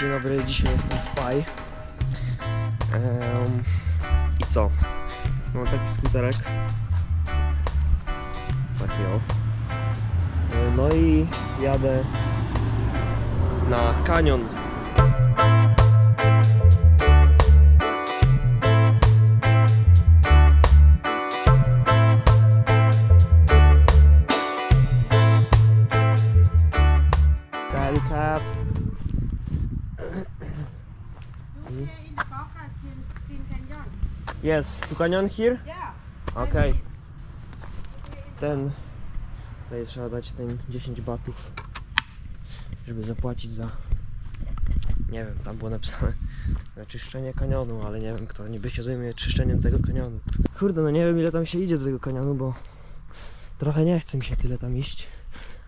Dzień dobry, dzisiaj jestem w Paj. Em, I co? Mam taki skuterek. Taki o. No i jadę na kanion. Yes, to canyon here? Yeah. Okej. Ten. Tutaj trzeba dać ten 10 batów, żeby zapłacić za. Nie wiem, tam było napisane na czyszczenie kanionu, ale nie wiem kto niby się zajmuje czyszczeniem tego kanionu. Kurde, no nie wiem ile tam się idzie do tego kanionu, bo trochę nie chce mi się tyle tam iść,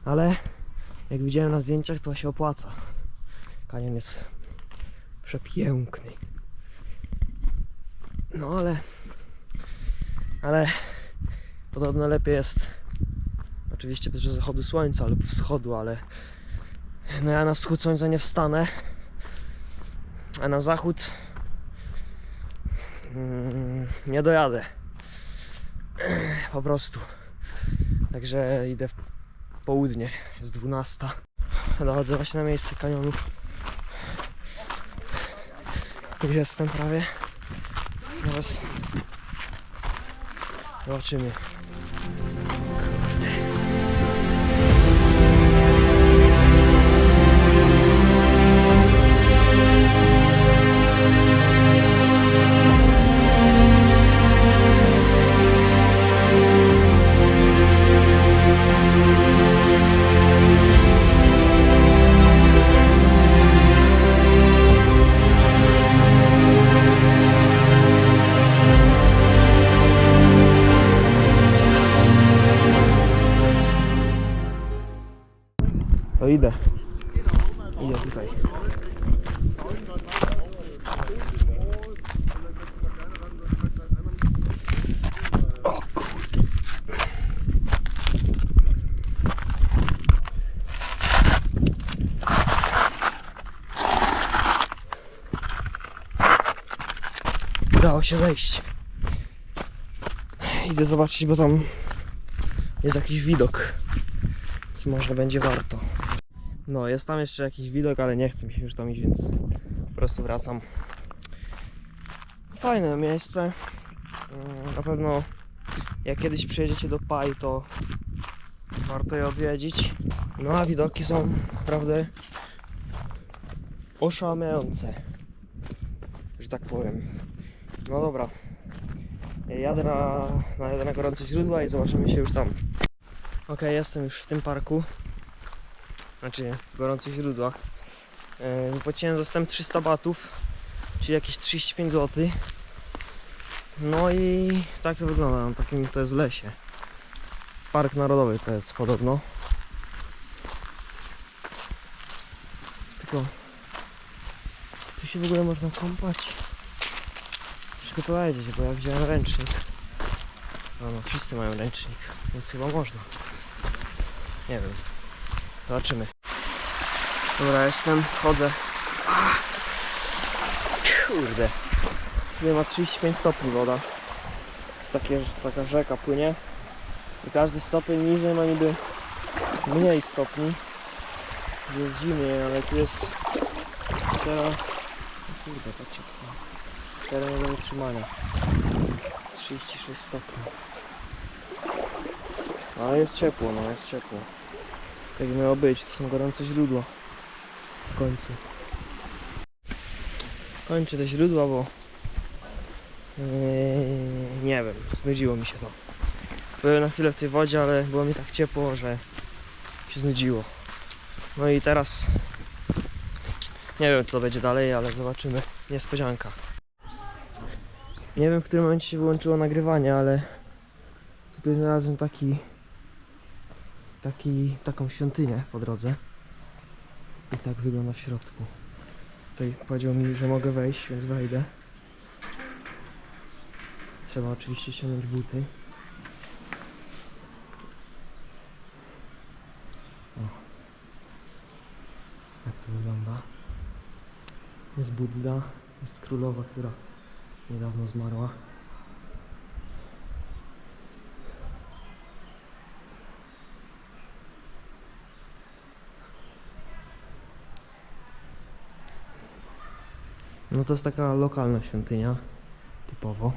ale jak widziałem na zdjęciach, to się opłaca. Kanion jest przepiękny. No ale ale podobno lepiej jest oczywiście bez zachodu słońca lub wschodu, ale no ja na wschód słońca nie wstanę, a na zachód mm, nie dojadę. Po prostu. Także idę w południe, jest 12. Dochodzę właśnie na miejsce kanionu. Już jestem prawie. Teraz Zobaczymy. Się zejść. Idę zobaczyć, bo tam jest jakiś widok. Więc może będzie warto. No, jest tam jeszcze jakiś widok, ale nie chcę mi się już tam iść, więc po prostu wracam. Fajne miejsce. Mm, Na pewno jak kiedyś przyjedziecie do Pai, to warto je odwiedzić. No a widoki są naprawdę oszałamiające, że tak powiem. No dobra, jadę na, na, na gorące źródła i zobaczymy się już tam. Ok, jestem już w tym parku. Znaczy w gorących źródłach. Yy, Wypłaciłem za wstęp 300 batów, czyli jakieś 35 zł. No i tak to wygląda. Na takim to jest lesie. Park Narodowy to jest podobno. Tylko tu się w ogóle można kąpać? Muszę powiedzieć, bo ja wziąłem ręcznik. No, no, wszyscy mają ręcznik, więc chyba można. Nie wiem. Zobaczymy. Dobra, jestem, wchodzę. Ah. Kurde. Nie ma 35 stopni woda. Jest takie, taka rzeka płynie. I każdy stopień niżej ma niby mniej stopni. Jest zimniej, ale tu jest Kurde, patrzcie. Teraz nie do wytrzymania. 36 stopni. No, Ale jest ciepło, no jest ciepło. Tak miało być, to są gorące źródła. W końcu. Kończę te źródła, bo yy, nie wiem, znudziło mi się to. Byłem na chwilę w tej wodzie, ale było mi tak ciepło, że się znudziło. No i teraz nie wiem co będzie dalej, ale zobaczymy. Niespodzianka. Nie wiem w którym momencie się wyłączyło nagrywanie, ale tutaj znalazłem taki taki, taką świątynię po drodze. I tak wygląda w środku. Tutaj powiedział mi, że mogę wejść, więc wejdę. Trzeba oczywiście ściągnąć buty. O. Jak to wygląda? Jest Budda, jest królowa, która niedawno zmarła. No to jest taka lokalna świątynia, typowo.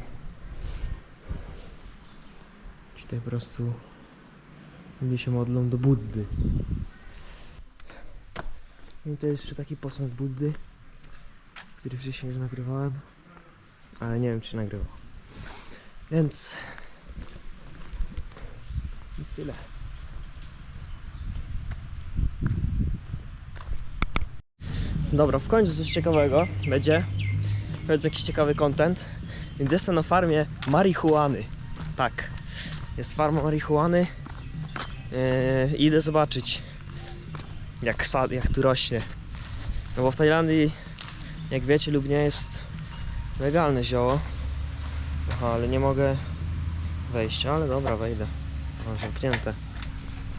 Tutaj po prostu ludzie się modlą do Buddy. I to jest jeszcze taki posąg Buddy, który wcześniej już nagrywałem, ale nie wiem czy nagrywał. Więc... Więc tyle. Dobra, w końcu coś ciekawego będzie. Końcu jakiś ciekawy content. Więc jestem na farmie marihuany. Tak, jest farma marihuany. Yy, idę zobaczyć, jak, jak tu rośnie. No bo w Tajlandii, jak wiecie lub nie, jest legalne zioło. Aha, ale nie mogę wejść, ale dobra, wejdę. Mam zamknięte.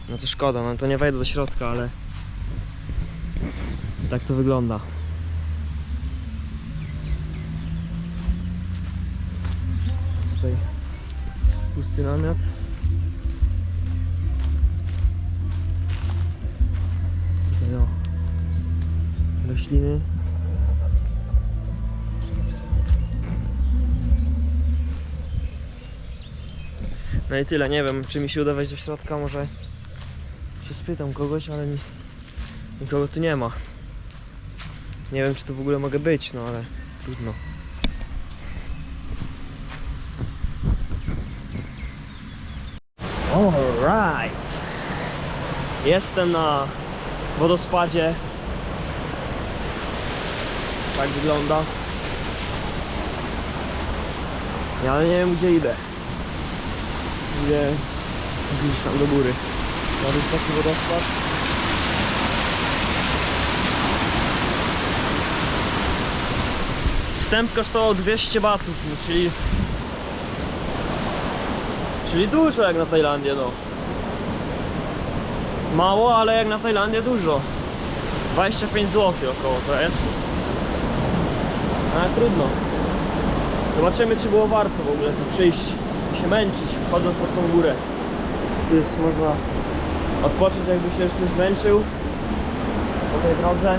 No to szkoda, no to nie wejdę do środka, ale tak to wygląda. Tutaj pusty namiot. Tutaj o rośliny. No i tyle, nie wiem czy mi się uda wejść do środka, może się spytam kogoś, ale mi, nikogo tu nie ma. Nie wiem czy tu w ogóle mogę być, no ale trudno. Alright. Jestem na wodospadzie. Tak wygląda. Ja nie wiem gdzie idę. Idę gdzieś tam do góry. Jest taki wodospad. Wstęp kosztował 200 batów, no, czyli Czyli dużo jak na Tajlandię, no. Mało, ale jak na Tajlandię dużo. 25 zł około to jest. Ale trudno. Zobaczymy czy było warto w ogóle tu przyjść się męczyć wchodząc pod tą górę. Tu jest można odpocząć jakby się już ktoś zmęczył po tej drodze.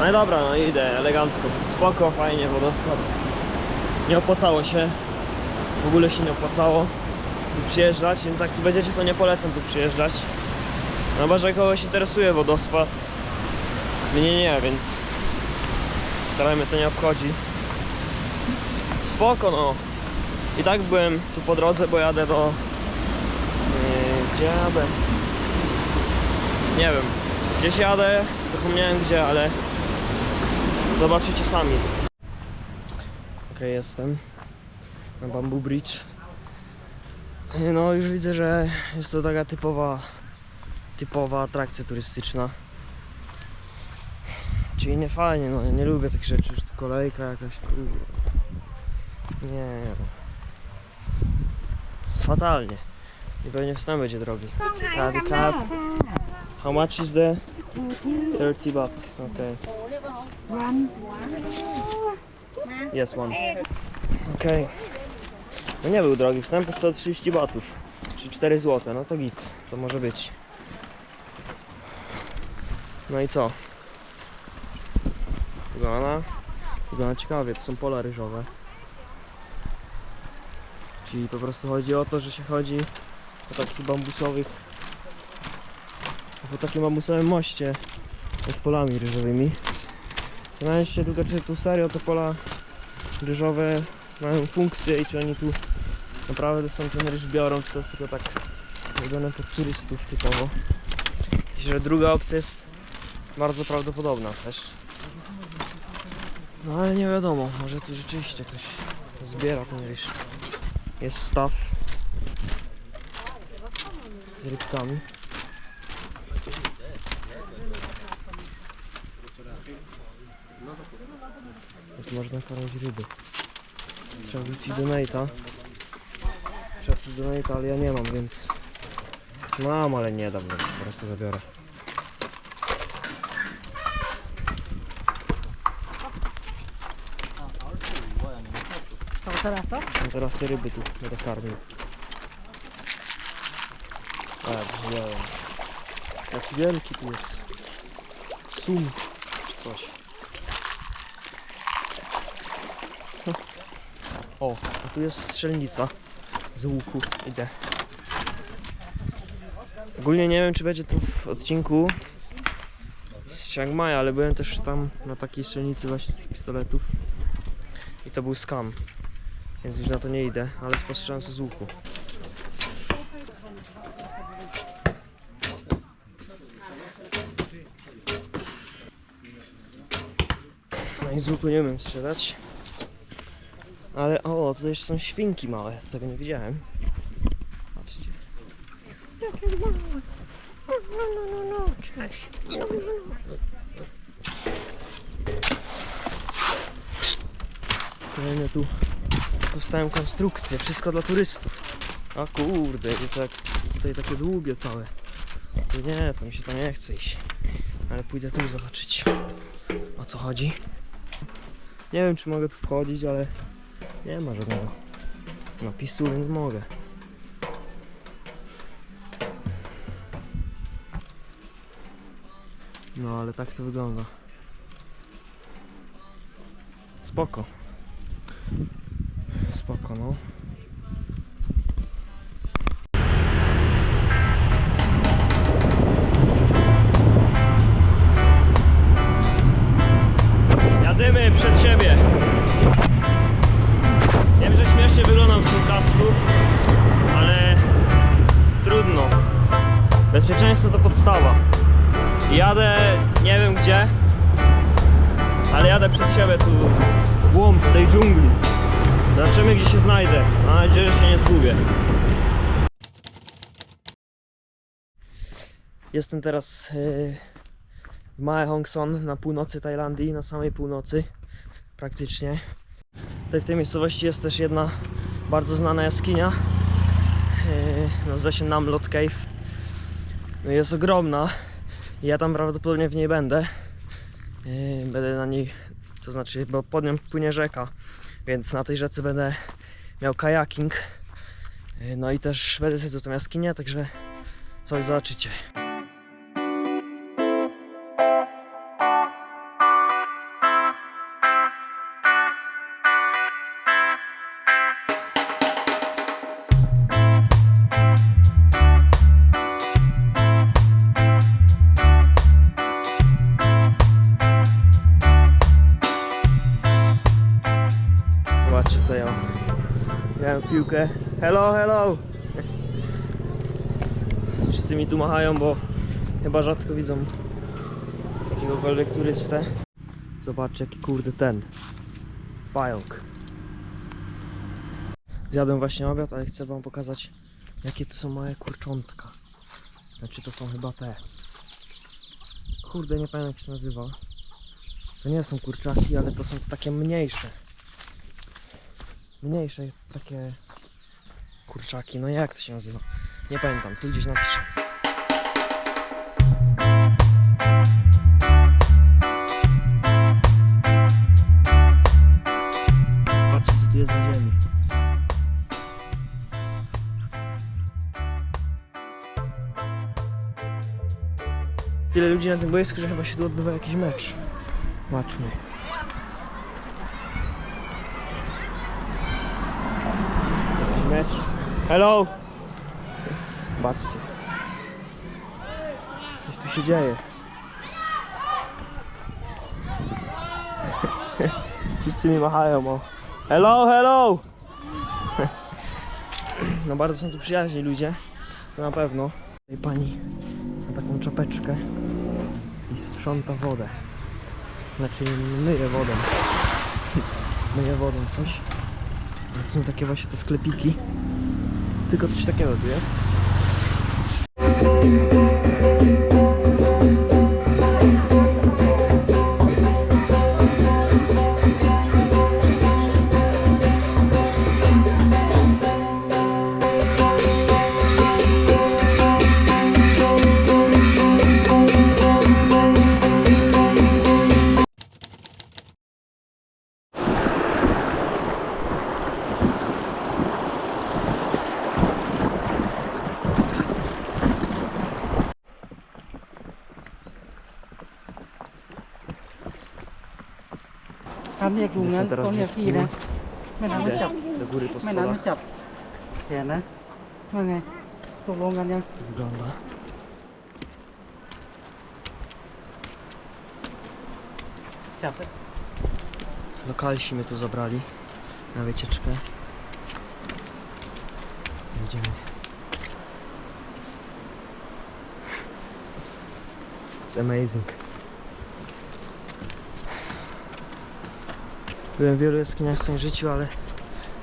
No i dobra, no idę elegancko. Spoko, fajnie, wodospad. Nie opłacało się. W ogóle się nie opłacało tu przyjeżdżać, więc jak tu będziecie, to nie polecam tu przyjeżdżać. No chyba, że kogoś interesuje wodospad. Mnie nie, więc wcale mnie to nie obchodzi. Spoko, no. I tak byłem tu po drodze, bo jadę do... Yy, gdzie jadę? Nie wiem. Gdzieś jadę, zapomniałem gdzie, ale Zobaczycie sami. Jestem na Bamboo Bridge. No już widzę, że jest to taka typowa typowa atrakcja turystyczna. Czyli nie fajnie, no ja nie lubię takich rzeczy, już kolejka jakaś kurwa. Nie, nie. Fatalnie. I pewnie wstęp będzie drogi. Handicap. How much is the 30 baht? Okay. Jest one. Okej. No nie był drogi, wstęp kosztował 30 batów. Czyli 4 zł, no to git. To może być. No i co? Wygląda? Wygląda ciekawie, to są pola ryżowe. Czyli po prostu chodzi o to, że się chodzi po takich bambusowych po takim bambusowym moście z polami ryżowymi. Zastanawiam się tylko, czy tu serio te pola ryżowe mają funkcję i czy oni tu naprawdę są ten ryż biorą, czy to jest tylko tak robione pod turystów typowo. Że druga opcja jest bardzo prawdopodobna też. No ale nie wiadomo, może tu rzeczywiście ktoś zbiera ten ryż. Jest staw z rybkami. Jak można karmić ryby. Trzeba wrzucić do Nate'a. Trzeba wrzucić do Nate'a, ale ja nie mam, więc... Mam, ale nie dam, więc po prostu zabiorę. Co teraz, co? No teraz te ryby tu będę karmił. A, wziąłem. Jaki wielki tu jest. Sum czy coś. O, a tu jest strzelnica z łuku. Idę. Ogólnie nie wiem, czy będzie to w odcinku z Chiang Mai, ale byłem też tam na takiej strzelnicy właśnie z tych pistoletów. I to był skam. Więc już na to nie idę, ale spostrzelam sobie z łuku. No i z łuku nie umiem strzelać. Ale o, tutaj jeszcze są świnki małe, z tego nie widziałem. Patrzcie. Jakie małe. No, no, no, no, no, cześć. No, no. Kolejne tu powstają konstrukcje, wszystko dla turystów. A kurde, i tak tutaj takie długie całe. To nie, to mi się tam nie chce iść. Ale pójdę tu zobaczyć o co chodzi. Nie wiem czy mogę tu wchodzić, ale nie ma żadnego napisu, więc mogę. No ale tak to wygląda. Spoko. Spoko, no. Znajdę. Mam nadzieję, że się nie zgubię. Jestem teraz yy, w Mae Hong Son na północy Tajlandii, na samej północy praktycznie. Tutaj w tej miejscowości jest też jedna bardzo znana jaskinia. Yy, nazywa się Namlot Cave. No jest ogromna. Ja tam prawdopodobnie w niej będę. Yy, będę na niej, to znaczy, bo pod nią płynie rzeka, więc na tej rzece będę miał kajaking. Yy, No i też będę sobie tu tą jaskinię, także coś zobaczycie. Hello, hello! Wszyscy mi tu machają, bo chyba rzadko widzą jakiegokolwiek turystę. Zobaczcie jaki kurde ten. Pająk. Zjadłem właśnie obiad, ale chcę wam pokazać jakie to są małe kurczątka. Znaczy to są chyba te. Kurde, nie pamiętam jak się nazywa. To nie są kurczaki, ale to są takie mniejsze mniejsze takie kurczaki, no jak to się nazywa? Nie pamiętam, tu gdzieś napiszę. Patrzcie co tu jest na ziemi. Tyle ludzi na tym boisku, że chyba się tu odbywa jakiś mecz. Zobaczmy. Jakiś mecz. Hello! Patrzcie. Coś tu się dzieje. Wszyscy mi machają, o. Hello, hello! No bardzo są tu przyjaźni ludzie. To na pewno. Tutaj pani ma taką czapeczkę i sprząta wodę. Znaczy myje wodą. myje wodą coś. To są takie właśnie te sklepiki. Tylko coś takiego tu jest. เขาเรียกลุงนั้น Jestem teraz เขา w เรียกพี่ jaskini. นะแม่น้ำไม่ Idę จับ do góry po แม่น้ำไม่ schodach. จับแขนนะว่าไงตกลงกันยัง Tak wygląda.จับ Lokalsi mnie tu zabrali na wycieczkę. Jedziemy. It's amazing. Byłem w wielu jaskiniach w swoim życiu, ale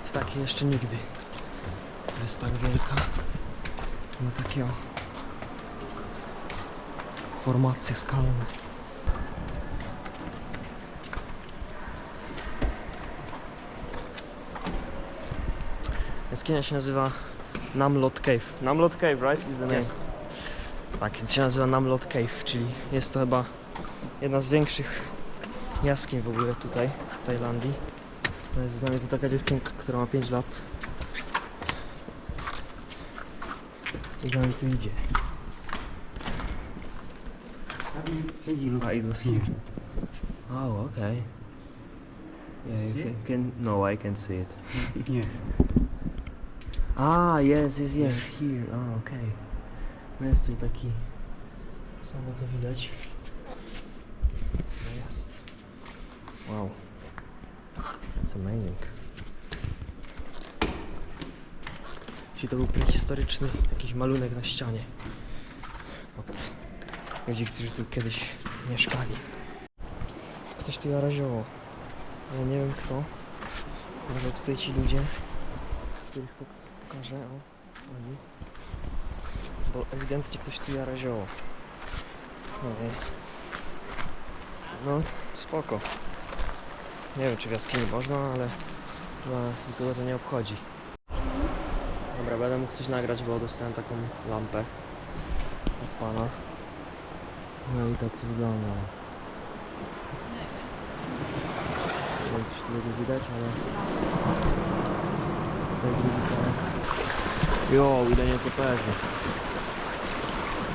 w takiej jeszcze nigdy. To jest tak wielka. Ma takie o formacje skalne. Jaskinia się nazywa Namlot Cave. Namlot Cave, right? Is the name. Yes. Tak, się nazywa Namlot Cave, czyli jest to chyba jedna z większych jaskiń w ogóle tutaj, w Tajlandii. No Jest z nami tu taka dziewczynka, która ma 5 lat. I z nami tu idzie. Ah, it was here. Oh, okay. Yeah, you can, can. No, I can see it. Nie. Ah, yes, yes, yes, here. Ah, okej. No jest tutaj taki. Słabo to widać. No jest. Wow. It's amazing. Jeśli to był prehistoryczny jakiś malunek na ścianie. Od ludzi, którzy tu kiedyś mieszkali. Ktoś tu jarazioło. Ja nie wiem kto. Może tutaj ci ludzie których pok- pokażę, o, oni. Bo ewidentnie ktoś tu. Ej. No, spoko. Nie wiem, czy w jaskini można, ale no, nikogo to nie obchodzi. Dobra, będę mógł coś nagrać, bo dostałem taką lampę od pana. No i tak to wygląda. Nie wiem, coś tu będzie widać, ale Tutaj drugi konek. Jo, ile nietoperzy.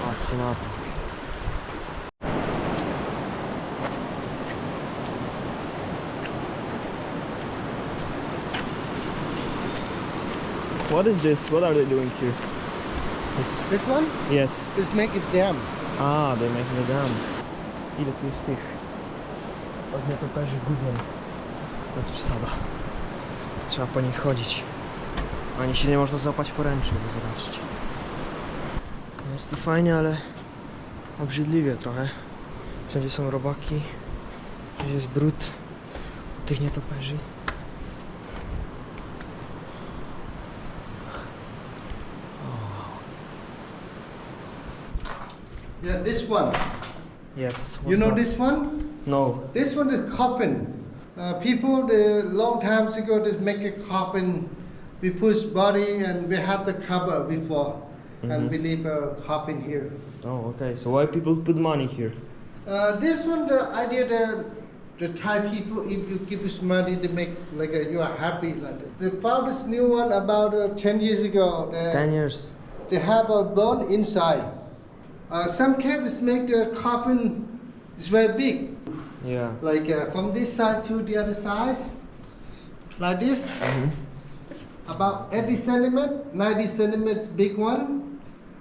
Patrzcie na to. What is this? What are they doing here? It's, This one yes. is make it dam. A, they're making a dam. Ile tu jest tych od nietoperzy gówien? To jest przesada. Trzeba po nich chodzić. Ani się nie można złapać poręczy, bo zobaczcie. Jest tu fajnie, ale obrzydliwie trochę. Wszędzie są robaki. Wszędzie jest brud od tych nietoperzy. Yeah, this one. Yes. you know this one? No. This one is coffin. Uh, people, the long times ago, they make a coffin. We push body and we have the cover before, and we leave a coffin here. Oh, okay. So why people put money here? Uh, this one, the idea that the Thai people, if you give us money, they make like a, you are happy like that. They found this new one about uh, 10 years ago. Ten years. They have a bone inside. Uh, some caves make the coffin is very big. Yeah. like uh, from this side to the other side, like this, Mhm. about 80 centimeters, 90 centimeters big one,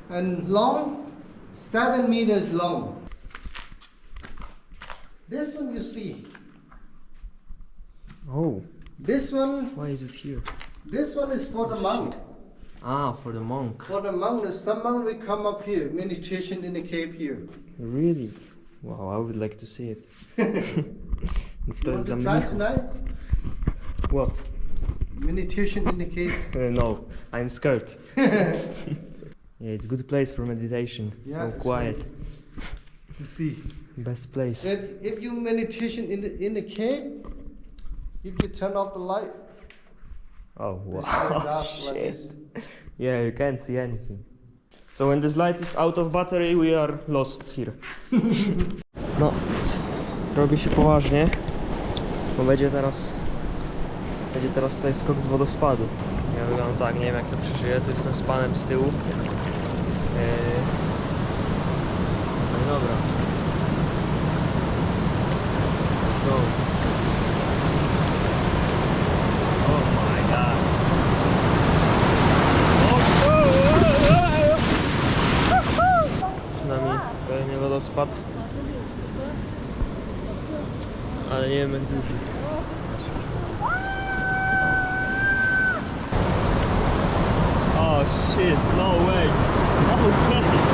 and long, 7 meters long. This one you see, Oh, this one, why is it here? this one is for the monk. Ah, for the monk. For the monk, the- some monk will come up here, meditation in the cave here. Really? Wow, I would like to see it. To You want to try tonight? What? Meditation in the cave. Uh, no, I'm scared. yeah, it's good place for meditation. Yeah, so quiet. You see. Best place. If, if you meditation in the in the cave, if you turn off the light, Oh wow. Shit. Yeah, you can't see anything. So when this light is out of battery, we are lost here. no, robi się poważnie, bo będzie teraz będzie teraz tutaj skok z wodospadu. Ja wyglądam tak, nie wiem jak to przeżyję, to jestem z panem z tyłu. Eee... No dobra. Shit, no way. No